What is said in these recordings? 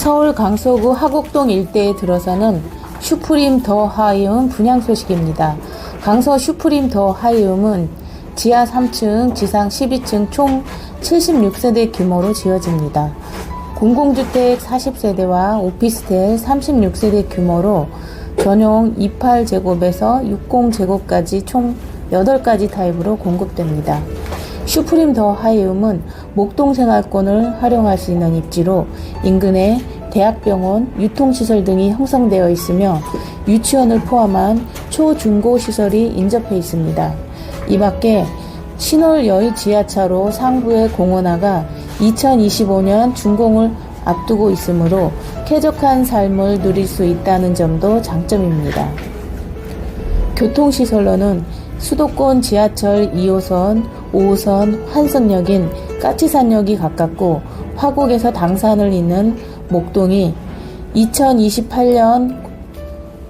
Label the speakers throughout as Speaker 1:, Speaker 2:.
Speaker 1: 서울 강서구 하곡동 일대에 들어서는 슈프림 더 하이움 분양 소식입니다. 강서 슈프림 더 하이움은 지하 3층, 지상 12층 총 76세대 규모로 지어집니다. 공공주택 40세대와 오피스텔 36세대 규모로 전용 28제곱에서 60제곱까지 총 8가지 타입으로 공급됩니다. 슈프림 더 하이움은 목동생활권을 활용할 수 있는 입지로 인근에 대학병원, 유통시설 등이 형성되어 있으며 유치원을 포함한 초중고 시설이 인접해 있습니다. 이 밖에 신월 여의 지하차로 상부의 공원화가 2025년 준공을 앞두고 있으므로 쾌적한 삶을 누릴 수 있다는 점도 장점입니다. 교통시설로는 수도권 지하철 2호선, 5호선 환승역인 까치산역이 가깝고 화곡에서 당산을 잇는 목동이 2028년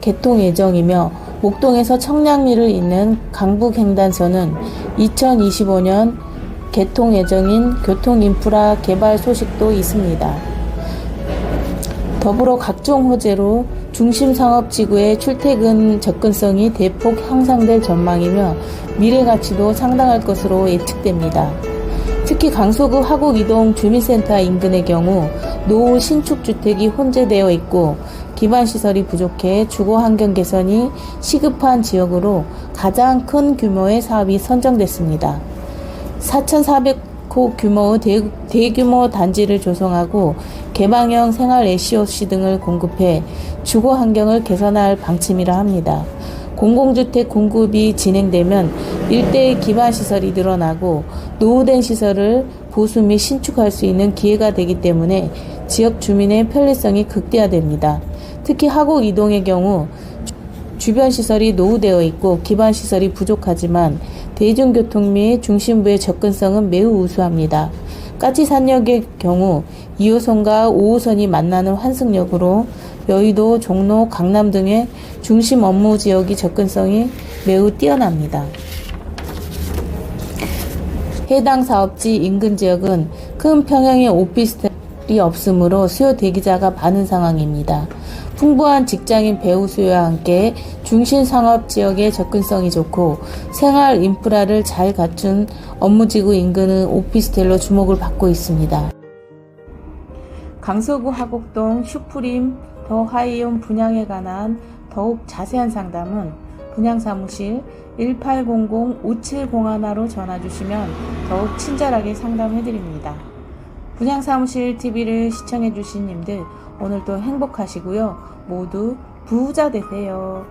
Speaker 1: 개통 예정이며 목동에서 청량리를 잇는 강북횡단선은 2025년 개통 예정인 교통인프라 개발 소식도 있습니다. 더불어 각종 호재로 중심 상업 지구의 출퇴근 접근성이 대폭 향상될 전망이며 미래 가치도 상당할 것으로 예측됩니다. 특히 강서구 화곡 이동 주민센터 인근의 경우 노후 신축 주택이 혼재되어 있고 기반 시설이 부족해 주거 환경 개선이 시급한 지역으로 가장 큰 규모의 사업이 선정됐습니다. 4,400 호 규모의 대, 대규모 단지를 조성하고 개방형 생활 SOC 등을 공급해 주거 환경을 개선할 방침이라 합니다. 공공주택 공급이 진행되면 일대의 기반 시설이 늘어나고 노후된 시설을 보수 및 신축할 수 있는 기회가 되기 때문에 지역 주민의 편리성이 극대화됩니다. 특히 하곡 이동의 경우 주변 시설이 노후되어 있고 기반 시설이 부족하지만 대중교통 및 중심부의 접근성은 매우 우수합니다. 까치산역의 경우 2호선과 5호선이 만나는 환승역으로 여의도, 종로, 강남 등의 중심 업무 지역이 접근성이 매우 뛰어납니다. 해당 사업지 인근 지역은 큰 평형의 오피스텔이 없으므로 수요 대기자가 많은 상황입니다. 풍부한 직장인 배우 수요와 함께 중심 상업 지역의 접근성이 좋고 생활 인프라를 잘 갖춘 업무지구 인근은 오피스텔로 주목을 받고 있습니다. 강서구 하곡동 슈프림 더 하이온 분양에 관한 더욱 자세한 상담은 분양사무실 1800-5701로 전화 주시면 더욱 친절하게 상담해 드립니다. 분양사무실 TV를 시청해주신 님들 오늘도 행복하시고요. 모두 부자 되세요.